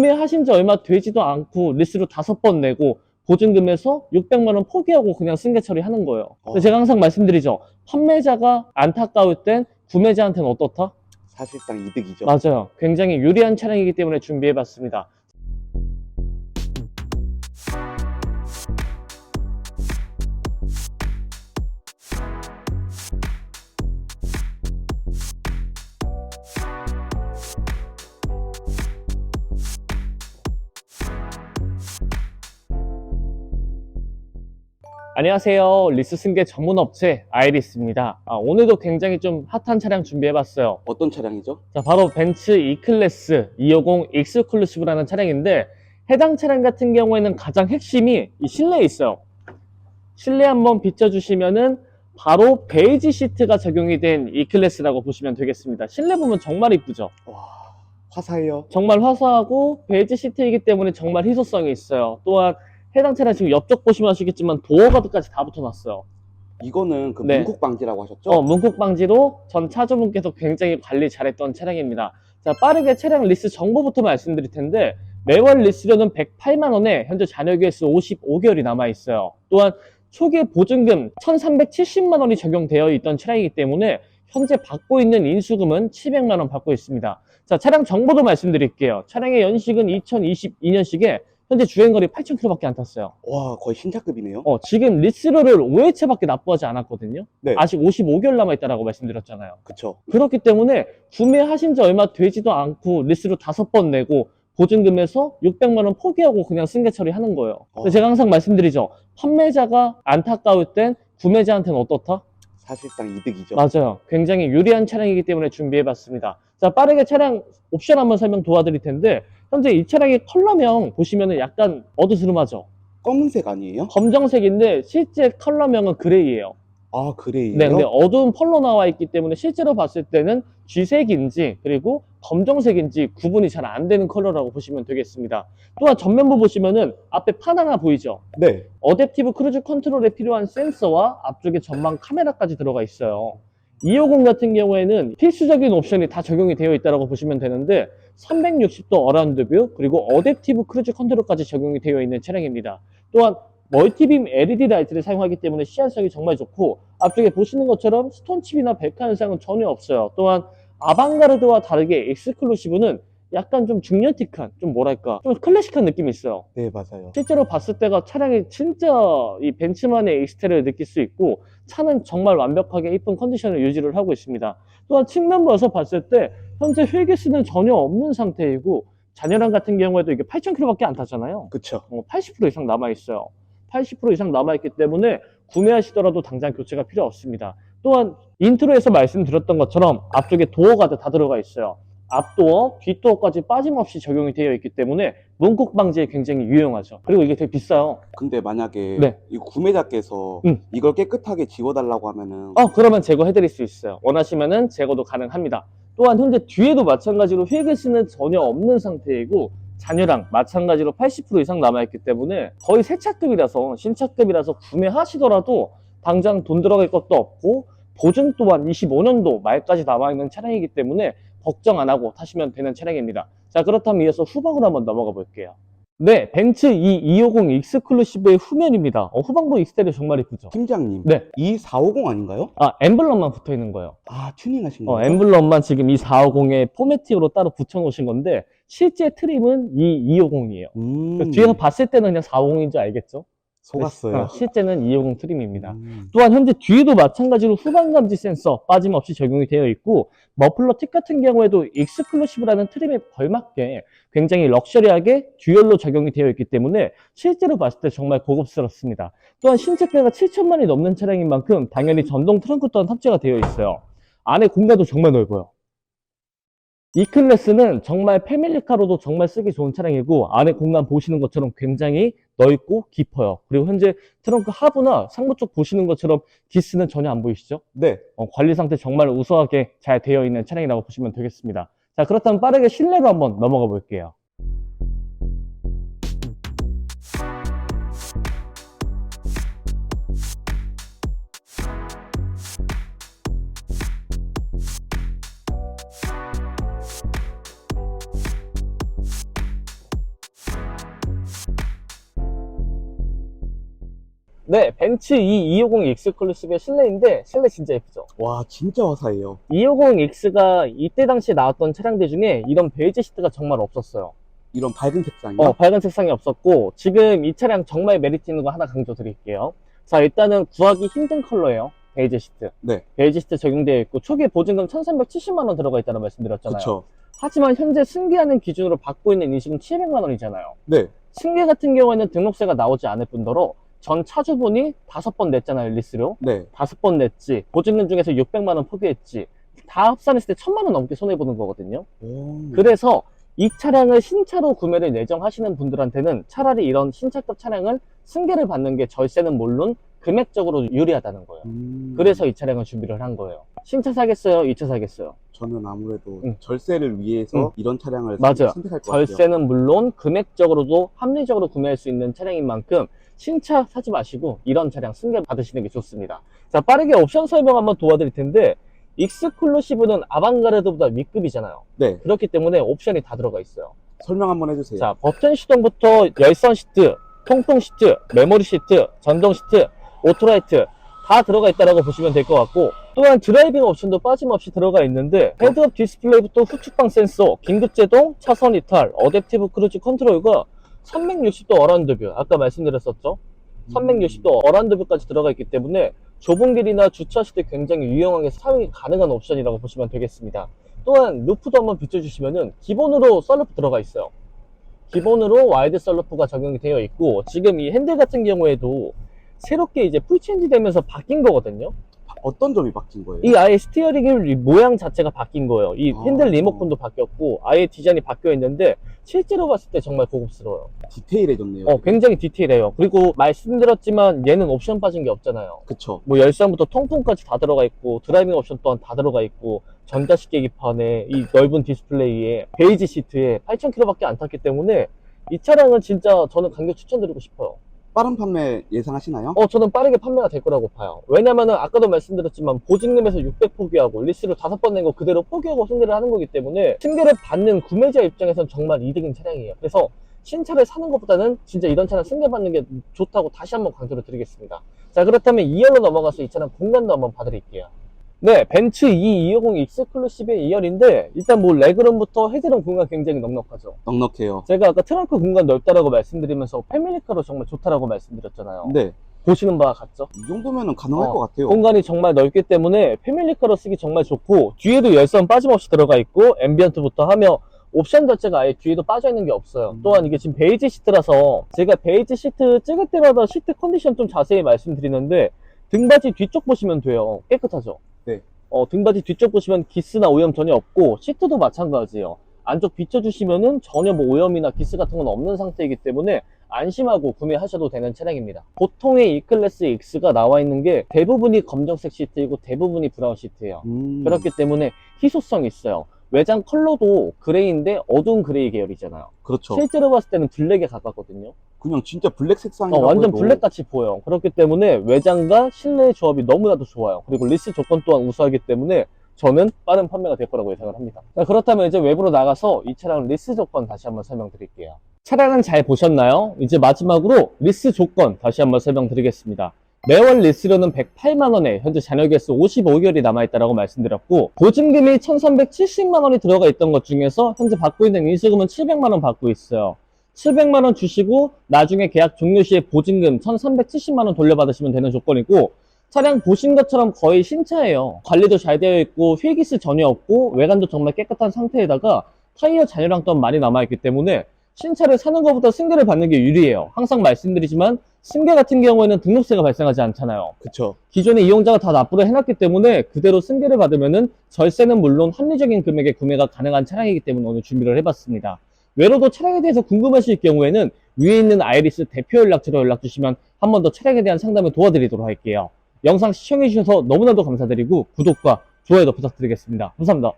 구매하신 지 얼마 되지도 않고 리스로 다섯 번 내고 보증금에서 600만 원 포기하고 그냥 승계 처리하는 거예요. 어. 제가 항상 말씀드리죠. 판매자가 안타까울 땐 구매자한테는 어떻다? 사실상 이득이죠. 맞아요. 굉장히 유리한 차량이기 때문에 준비해봤습니다. 안녕하세요. 리스 승계 전문 업체 아이리스입니다. 아, 오늘도 굉장히 좀 핫한 차량 준비해봤어요. 어떤 차량이죠? 자, 바로 벤츠 E클래스 250 익스클루시브라는 차량인데 해당 차량 같은 경우에는 가장 핵심이 이 실내에 있어요. 실내 한번 비춰주시면은 바로 베이지 시트가 적용이 된 E클래스라고 보시면 되겠습니다. 실내 보면 정말 이쁘죠? 와, 화사해요. 정말 화사하고 베이지 시트이기 때문에 정말 희소성이 있어요. 또한 해당 차량 지금 옆쪽 보시면 아시겠지만 도어 가드까지 다 붙어놨어요. 이거는 그 네. 문콕 방지라고 하셨죠? 어, 문콕 방지로 전 차주분께서 굉장히 관리 잘했던 차량입니다. 자, 빠르게 차량 리스 정보부터 말씀드릴 텐데, 매월 리스료는 108만 원에 현재 잔여기에서 55개월이 남아 있어요. 또한 초기 보증금 1,370만 원이 적용되어 있던 차량이기 때문에 현재 받고 있는 인수금은 700만 원 받고 있습니다. 자, 차량 정보도 말씀드릴게요. 차량의 연식은 2022년식에 현재 주행거리 8,000km밖에 안 탔어요. 와, 거의 신차급이네요. 어, 지금 리스료를 5회차밖에 납부하지 않았거든요. 네. 아직 55개월 남아 있다라고 말씀드렸잖아요. 그쵸. 그렇기 때문에 구매하신 지 얼마 되지도 않고 리스로 다섯 번 내고 보증금에서 600만 원 포기하고 그냥 승계 처리하는 거예요. 어. 제가 항상 말씀드리죠. 판매자가 안타까울 땐 구매자한테는 어떻다? 사실상 이득이죠. 맞아요. 굉장히 유리한 차량이기 때문에 준비해봤습니다. 자, 빠르게 차량 옵션 한번 설명 도와드릴 텐데 현재 이 차량의 컬러명 보시면은 약간 어두스름하죠. 검은색 아니에요? 검정색인데 실제 컬러명은 그레이예요. 아, 그래요? 네, 근데 어두운 펄로 나와 있기 때문에 실제로 봤을 때는 쥐색인지 그리고 검정색인지 구분이 잘 안 되는 컬러라고 보시면 되겠습니다. 또한 전면부 보시면은 앞에 판 하나 보이죠? 네. 어댑티브 크루즈 컨트롤에 필요한 센서와 앞쪽에 전방 카메라까지 들어가 있어요. 250 같은 경우에는 필수적인 옵션이 다 적용이 되어 있다고 보시면 되는데 360도 어라운드 뷰 그리고 어댑티브 크루즈 컨트롤까지 적용이 되어 있는 차량입니다. 또한 멀티빔 LED 라이트를 사용하기 때문에 시야성이 정말 좋고 앞쪽에 보시는 것처럼 스톤칩이나 백화 현상은 전혀 없어요. 또한 아방가르드와 다르게 익스클루시브는 약간 좀 중년틱한 좀 뭐랄까 좀 클래식한 느낌이 있어요. 네, 맞아요. 실제로 봤을 때가 차량이 진짜 이 벤츠만의 익스테리어를 느낄 수 있고 차는 정말 완벽하게 이쁜 컨디션을 유지를 하고 있습니다. 또한 측면부에서 봤을 때 현재 휠기스는 전혀 없는 상태이고 잔여량 같은 경우에도 이게 8,000km밖에 안 타잖아요. 그쵸. 어, 80% 이상 남아 있어요. 80% 이상 남아 있기 때문에 구매하시더라도 당장 교체가 필요 없습니다. 또한 인트로에서 말씀드렸던 것처럼 앞쪽에 도어가 다 들어가 있어요. 앞도어, 뒷도어까지 빠짐없이 적용이 되어 있기 때문에 문콕 방지에 굉장히 유용하죠. 그리고 이게 되게 비싸요. 근데 만약에 네. 이 구매자께서 음. 이걸 깨끗하게 지워달라고 하면은 어, 그러면 제거해드릴 수 있어요. 원하시면은 제거도 가능합니다. 또한 현재 뒤에도 마찬가지로 휠게스는 전혀 없는 상태이고 잔여량 마찬가지로 80% 이상 남아있기 때문에 거의 새 차급이라서 신차급이라서 구매하시더라도 당장 돈 들어갈 것도 없고 보증 또한 25년도 말까지 남아있는 차량이기 때문에 걱정 안 하고 타시면 되는 차량입니다. 자 그렇다면 이어서 후방으로 한번 넘어가 볼게요. 네, 벤츠 E250 익스클루시브의 후면입니다. 어, 후방도 익스테리어 정말 이쁘죠? 팀장님. 네. 이450 아닌가요? 아, 엠블럼만 붙어 있는 거예요. 아, 튜닝하신 어, 거예요? 엠블럼만 지금 이 450에 포매틱으로 따로 붙여놓으신 건데 실제 트림은 이 250이에요. 음. 뒤에서 봤을 때는 그냥 450인 줄 알겠죠? 속았어요. 어, 실제는 250 트림입니다. 음. 또한 현재 뒤에도 마찬가지로 후방 감지 센서 빠짐없이 적용이 되어 있고 머플러 틱 같은 경우에도 익스클루시브라는 트림에 걸맞게 굉장히 럭셔리하게 듀얼로 적용이 되어 있기 때문에 실제로 봤을 때 정말 고급스럽습니다. 또한 신체가가 7천만이 넘는 차량인 만큼 당연히 전동 트렁크 또한 탑재가 되어 있어요. 안에 공간도 정말 넓어요. 이 클래스는 정말 패밀리카로도 정말 쓰기 좋은 차량이고 안에 공간 보시는 것처럼 굉장히 넓고 깊어요. 그리고 현재 트렁크 하부나 상부 쪽 보시는 것처럼 기스는 전혀 안 보이시죠? 네. 어, 관리 상태 정말 우수하게 잘 되어 있는 차량이라고 보시면 되겠습니다. 자, 그렇다면 빠르게 실내로 한번 넘어가 볼게요. 네, 벤츠 E250 익스클루시브의 실내인데 실내 진짜 예쁘죠? 와 진짜 화사해요. 250X가 이때 당시에 나왔던 차량들 중에 이런 베이지 시트가 정말 없었어요. 이런 밝은 색상이요? 어, 밝은 색상이 없었고 지금 이 차량 정말 메리트 있는 거 하나 강조 드릴게요. 자, 일단은 구하기 힘든 컬러예요. 베이지 시트. 네. 베이지 시트 적용되어 있고 초기 보증금 1,370만 원 들어가 있다는 말씀드렸잖아요. 그쵸. 하지만 현재 승계하는 기준으로 받고 있는 인식은 700만 원이잖아요. 네. 승계 같은 경우에는 등록세가 나오지 않을 뿐더러 전 차주분이 다섯 번 냈잖아요, 리스료. 네. 다섯 번 냈지. 보증금 중에서 600만 원 포기했지. 다 합산했을 때 1000만 원 넘게 손해 보는 거거든요. 오. 그래서 이 차량을 신차로 구매를 예정하시는 분들한테는 차라리 이런 신차급 차량을 승계를 받는 게 절세는 물론 금액적으로 유리하다는 거예요. 음. 그래서 이 차량을 준비를 한 거예요. 신차 사겠어요? 이 차 사겠어요? 저는 아무래도 응. 절세를 위해서 응. 이런 차량을 맞아요. 선택할 것 같아요. 절세는 물론 금액적으로도 합리적으로 구매할 수 있는 차량인 만큼 신차 사지 마시고 이런 차량 승계 받으시는 게 좋습니다. 자, 빠르게 옵션 설명 한번 도와드릴 텐데 익스클루시브는 아방가르드보다 윗급이잖아요. 네. 그렇기 때문에 옵션이 다 들어가 있어요. 설명 한번 해주세요. 자, 버튼 시동부터 열선 시트, 통풍 시트, 메모리 시트, 전동 시트, 오토라이트 다 들어가 있다라고 보시면 될 것 같고 또한 드라이빙 옵션도 빠짐없이 들어가 있는데 헤드업 디스플레이부터 후측방 센서, 긴급 제동, 차선 이탈, 어댑티브 크루즈 컨트롤과 360도 어라운드 뷰 아까 말씀드렸었죠? 360도 어라운드 뷰까지 들어가 있기 때문에 좁은 길이나 주차하실 때 굉장히 유용하게 사용이 가능한 옵션이라고 보시면 되겠습니다. 또한 루프도 한번 비춰주시면은 기본으로 썰루프 들어가 있어요. 기본으로 와이드 썰루프가 적용이 되어 있고 지금 이 핸들 같은 경우에도 새롭게 이제 풀체인지 되면서 바뀐 거거든요. 어떤 점이 바뀐 거예요? 이 아예 스티어링 휠 모양 자체가 바뀐 거예요. 이 아. 핸들 리모컨도 바뀌었고 아예 디자인이 바뀌어 있는데 실제로 봤을 때 정말 고급스러워요. 디테일해졌네요. 어, 굉장히 디테일해요. 그리고 말씀드렸지만 얘는 옵션 빠진 게 없잖아요. 그쵸. 뭐 열선부터 통풍까지 다 들어가 있고 드라이빙 옵션 또한 다 들어가 있고 전자식 계기판에 이 넓은 디스플레이에 베이지 시트에 8,000km밖에 안 탔기 때문에 이 차량은 진짜 저는 강력 추천드리고 싶어요. 빠른 판매 예상하시나요? 어, 저는 빠르게 판매가 될 거라고 봐요. 왜냐면은 아까도 말씀드렸지만 보증금에서 600 포기하고 리스를 다섯 번낸 거 그대로 포기하고 승계를 하는 거기 때문에 승계를 받는 구매자 입장에선 정말 이득인 차량이에요. 그래서 신차를 사는 것보다는 진짜 이런 차량 승계받는 게 좋다고 다시 한번 강조를 드리겠습니다. 자, 그렇다면 2열로 넘어가서 이 차량 공간도 한번 봐드릴게요. 네, 벤츠 E250 익스클루시브의 2열인데 일단 뭐 레그룸부터 헤드룸 공간 굉장히 넉넉하죠. 넉넉해요. 제가 아까 트렁크 공간 넓다라고 말씀드리면서 패밀리카로 정말 좋다라고 말씀드렸잖아요. 네. 보시는 바와 같죠? 이 정도면은 가능할 어, 것 같아요. 공간이 정말 넓기 때문에 패밀리카로 쓰기 정말 좋고 뒤에도 열선 빠짐없이 들어가 있고 앰비언트부터 하며 옵션 자체가 아예 뒤에도 빠져 있는 게 없어요. 음. 또한 이게 지금 베이지 시트라서 제가 베이지 시트 찍을 때마다 시트 컨디션 좀 자세히 말씀드리는데 등받이 뒤쪽 보시면 돼요. 깨끗하죠? 네. 어, 등받이 뒤쪽 보시면 기스나 오염 전혀 없고 시트도 마찬가지예요. 안쪽 비춰주시면은 전혀 뭐 오염이나 기스 같은 건 없는 상태이기 때문에 안심하고 구매하셔도 되는 차량입니다. 보통의 E클래스 X가 나와 있는 게 대부분이 검정색 시트이고 대부분이 브라운 시트예요. 음. 그렇기 때문에 희소성이 있어요. 외장 컬러도 그레이인데 어두운 그레이 계열이잖아요. 그렇죠. 실제로 봤을 때는 블랙에 가깝거든요. 그냥 진짜 블랙 어, 색상이라고 완전 해도 블랙같이 보여요. 그렇기 때문에 외장과 실내의 조합이 너무나도 좋아요. 그리고 리스 조건 또한 우수하기 때문에 저는 빠른 판매가 될 거라고 예상을 합니다. 자, 그렇다면 이제 외부로 나가서 이 차량 리스 조건 다시 한번 설명드릴게요. 차량은 잘 보셨나요? 이제 마지막으로 리스 조건 다시 한번 설명드리겠습니다. 매월 리스료는 108만원에 현재 잔여 개수 55개월이 남아있다고 말씀드렸고 보증금이 1370만원이 들어가 있던 것 중에서 현재 받고 있는 인수금은 700만원 받고 있어요. 700만 원 주시고 나중에 계약 종료 시에 보증금 1370만 원 돌려받으시면 되는 조건이고 차량 보신 것처럼 거의 신차예요. 관리도 잘 되어 있고 휠기스 전혀 없고 외관도 정말 깨끗한 상태에다가 타이어 잔여량 또한 많이 남아있기 때문에 신차를 사는 것보다 승계를 받는 게 유리해요. 항상 말씀드리지만 승계 같은 경우에는 등록세가 발생하지 않잖아요. 그쵸. 기존의 이용자가 다 납부를 해놨기 때문에 그대로 승계를 받으면은 절세는 물론 합리적인 금액에 구매가 가능한 차량이기 때문에 오늘 준비를 해봤습니다. 외로도 차량에 대해서 궁금하실 경우에는 위에 있는 아이리스 대표 연락처로 연락 주시면 한 번 더 차량에 대한 상담을 도와드리도록 할게요. 영상 시청해주셔서 너무나도 감사드리고 구독과 좋아요도 부탁드리겠습니다. 감사합니다.